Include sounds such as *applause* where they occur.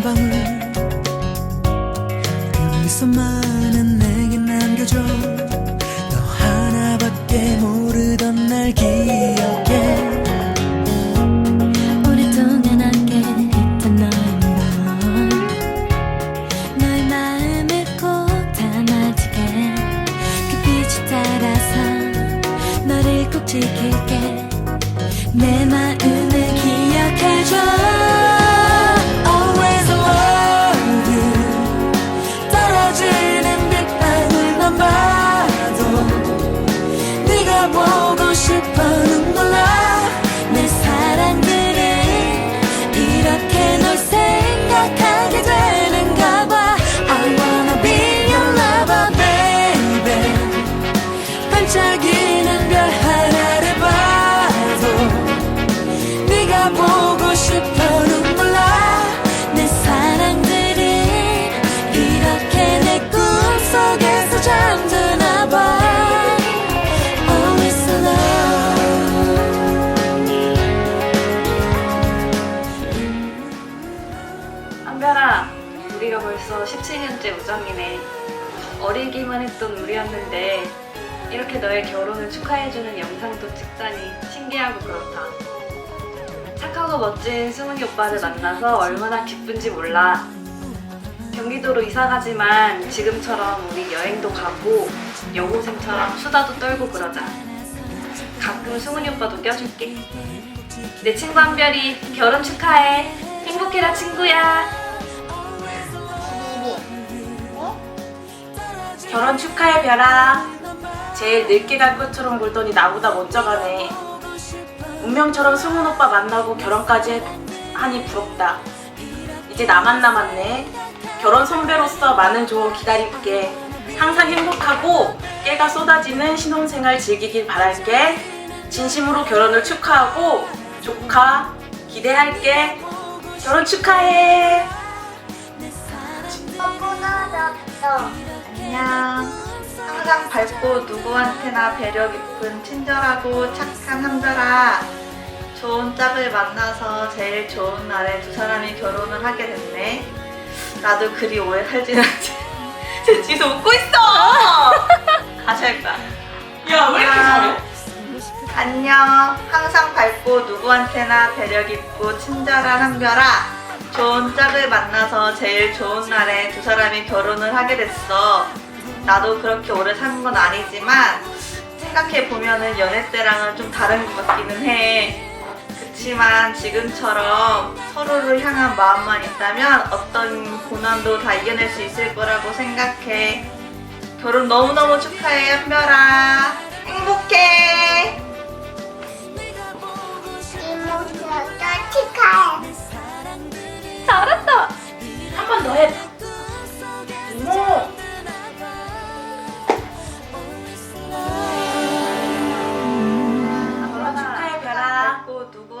한 방울 그 미소만은 내게 남겨줘. 너 하나밖에 모르던 날 기억해. 오랫동안 함께 했던 너의 넌 너의 마음을 꼭 담아두게. 그 빛이 따라서 너를 꼭 지킬게. 내마 보고 싶어 우리가 벌써 17년째 우정이네. 어리기만 했던 우리였는데 이렇게 너의 결혼을 축하해주는 영상도 찍다니 신기하고 그렇다. 착하고 멋진 승훈이 오빠를 만나서 얼마나 기쁜지 몰라. 경기도로 이사 가지만 지금처럼 우리 여행도 가고 여고생처럼 수다도 떨고 그러자. 가끔 승훈이 오빠도 껴줄게. 내 친구 한별이 결혼 축하해. 행복해라 친구야. 결혼 축하해 별아 제일 늙게 갈 것처럼 굴더니 나보다 먼저 가네 운명처럼 승훈 오빠 만나고 결혼까지 하니 부럽다. 이제 나만 남았네. 결혼 선배로서 많은 조언 기다릴게. 항상 행복하고 깨가 쏟아지는 신혼생활 즐기길 바랄게. 진심으로 결혼을 축하하고 조카 기대할게. 결혼 축하해. 안녕. 항상 밝고 누구한테나 배려 깊은 친절하고 착한 한별아. 좋은 짝을 만나서 제일 좋은 날에 두 사람이 결혼을 하게 됐네. 나도 그리 오래 살진 않지. *laughs* 쟤 뒤에서 웃고 있어! *laughs* 다시 할까? 야 왜 이렇게 잘해? 안녕. 항상 밝고 누구한테나 배려 깊고 친절한 한별아. 좋은 짝을 만나서 제일 좋은 날에 두 사람이 결혼을 하게 됐어. 나도 그렇게 오래 산건 아니지만 생각해 보면은 연애 때랑은 좀 다른 것 같기는 해. 그치만 지금처럼 서로를 향한 마음만 있다면 어떤 고난도 다 이겨낼 수 있을 거라고 생각해. 결혼 너무너무 축하해, 한별아. 행복해. 축하해.